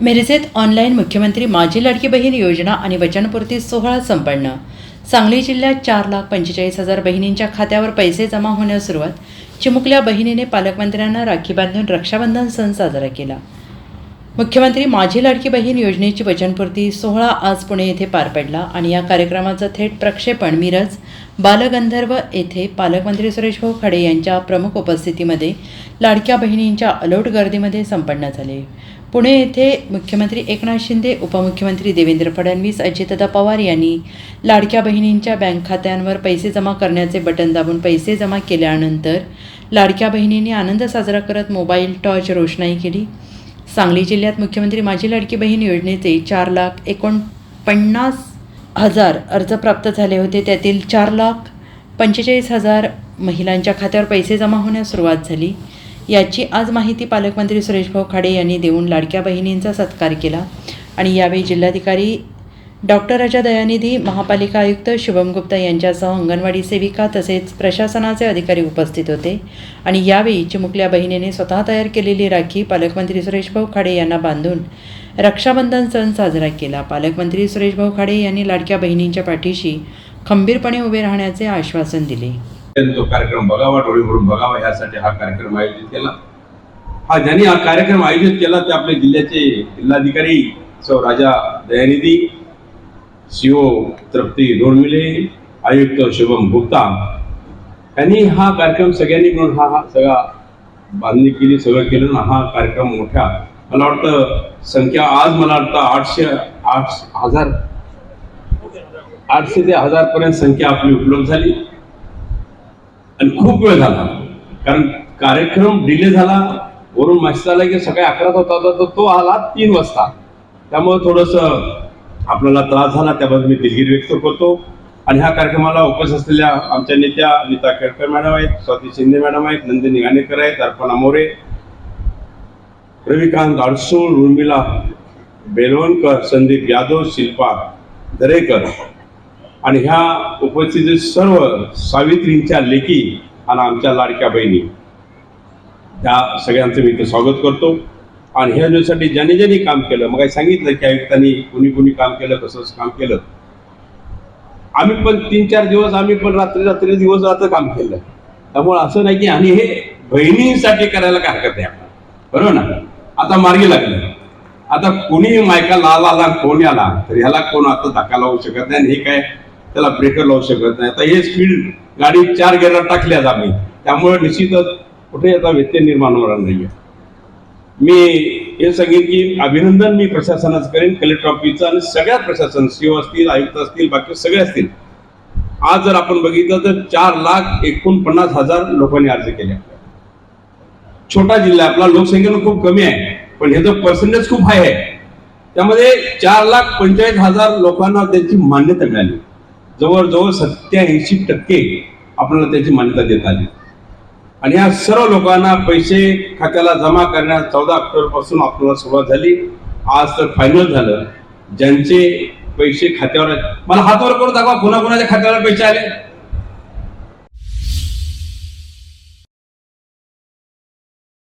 मिरजेत online मुख्यमंत्री माझी लाडकी बहीण योजना आणि वचनपूर्ती सोहळा संपन्न. सांगली जिल्ह्यात चार लाख पंचेचाळीस हजार बहिणींच्या खात्यावर पैसे जमा होण्यास सुरुवात. चिमुकल्या बहिणीने पालकमंत्र्यांना राखी बांधून रक्षाबंधन सण साजरा केला. मुख्यमंत्री माझी लाडकी बहीण योजनेची वचनपूर्ती सोहळा आज पुणे येथे पार पडला आणि या कार्यक्रमाचं थेट प्रक्षेपण मिरज बालगंधर्व येथे पालकमंत्री सुरेश भाऊ खडे यांच्या प्रमुख उपस्थितीमध्ये लाडक्या बहिणींच्या अलोट गर्दीमध्ये संपन्न झाले. पुणे येथे मुख्यमंत्री एकनाथ शिंदे उपमुख्यमंत्री देवेंद्र फडणवीस अजितदा पवार यांनी लाडक्या बहिणींच्या बँक खात्यांवर पैसे जमा करण्याचे बटन दाबून पैसे जमा केल्यानंतर लाडक्या बहिणींनी आनंद साजरा करत मोबाईल टॉर्च रोषणाई केली. सांगली जिल्ह्यात मुख्यमंत्री माझी लाडकी बहीण योजनेचे चार लाख एकोणपन्नास हजार अर्ज प्राप्त झाले होते. त्यातील चार लाख पंचेचाळीस हजार महिलांच्या खात्यावर पैसे जमा होण्यास सुरुवात झाली. याची आज माहिती पालकमंत्री सुरेशभाऊ खाडे यांनी देऊन लाडक्या बहिणींचा सत्कार केला. आणि यावेळी जिल्हाधिकारी डॉक्टर राजा दयानिधी महापालिका आयुक्त शुभम गुप्ता यांच्यासह अंगणवाडी सेविका तसेच प्रशासनाचे अधिकारी उपस्थित होते. आणि यावेळी चिमुकल्या बहिणीने स्वतः तयार केलेली राखी पालकमंत्री सुरेशभाऊ खाडे यांना बांधून रक्षाबंधन सण साजरा केला. पालकमंत्री सुरेशभाऊ खाडे यांनी लाडक्या बहिणींच्या पाठीशी खंबीरपणे उभे राहण्याचे आश्वासन दिले. तो कार्यक्रम बघावा डोळे बघावा यासाठी हा कार्यक्रम आयोजित केला. हा ज्यांनी हा कार्यक्रम आयोजित केला ते आपले जिल्ह्याचे जिल्हाधिकारी सौ राजा दयानिधी सीओ तृप्ती दोडमिले आयुक्त शुभम गुप्ता. यांनी हा कार्यक्रम सगळ्यांनी मिळून हा हा सगळा बांधणी केली सगळं केलं ना हा कार्यक्रम मोठ्या मला वाटतं संख्या आज मला वाटतं आठशे आठ हजार आठशे ते हजार पर्यंत संख्या आपली उपलब्ध झाली. आणि खूप वेळ झाला. कारण कार्यक्रम डिले झाला. वरून मेसेज आला की सकाळी अकराच होता तर तो आला तीन वाजता. त्यामुळे थोडस आपल्याला त्रास झाला. त्याबद्दल मी दिलगिरी व्यक्त करतो. आणि ह्या कार्यक्रमाला उपस्थित असलेल्या आमच्या नेत्या नीता केळकर मॅडम आहेत स्वाती शिंदे मॅडम आहेत नंदिनी गाणेकर आहेत अर्पणा मोरे रविकांत अडसूळ उर्मिला बेलवणकर संदीप यादव शिल्पा दरेकर. आणि ह्या उपस्थित सर्व सावित्रींच्या लेखी आणि आमच्या लाडक्या बहिणी त्या सगळ्यांचं मी इथे स्वागत करतो. आणि ह्या दिवसासाठी ज्यांनी ज्यांनी काम केलं मग सांगितलं की आयुक्तांनी कुणी कुणी काम केलं कसंच काम केलं. आम्ही पण तीन चार दिवस आम्ही पण रात्री रात्री दिवस रात्र काम केलं. त्यामुळे असं नाही की आणि हे बहिणींसाठी करायला काय हरकत नाही आपण बरोबर ना? आता मार्गी लागलं. आता कोणी मायका लाल आला कोण आला तर ह्याला कोण आता धक्का लावू शकत नाही. आणि हे काय? त्याला ब्रेकर लावू शकत नाही. आता हे स्पीड गाडी चार गेअरला टाकली आज आम्ही. त्यामुळे निश्चितच कुठे आता व्यत्यय निर्माण होणार नाहीये. मी हे सांगेन की अभिनंदन मी प्रशासनाचं करेन कलेक्टर ऑफिसचं आणि सगळ्या प्रशासन सीओ असतील आयुक्त असतील बाकी सगळे असतील. आज जर आपण बघितलं तर चार लाख एकोणपन्नास हजार लोकांनी अर्ज केले. छोटा जिल्हा आपला लोकसंख्येनं खूप कमी आहे पण ह्याचं पर्सेंटेज खूप हाय आहे. त्यामध्ये चार लाख पंचेचाळीस हजार लोकांना त्याची मान्यता मिळाली. जवळजवळ सत्याऐंशी टक्के आपल्याला त्याची मान्यता देत आली. आणि या सर्व लोकांना पैसे खात्याला जमा करण्यास चौदा ऑक्टोबरपासून आपल्याला सुरुवात झाली. आज तर फायनल झालं. ज्यांचे पैसे खात्यावर मला हातवर करून दाखवा कोणाकोणाच्या खात्यावर पैसे आले?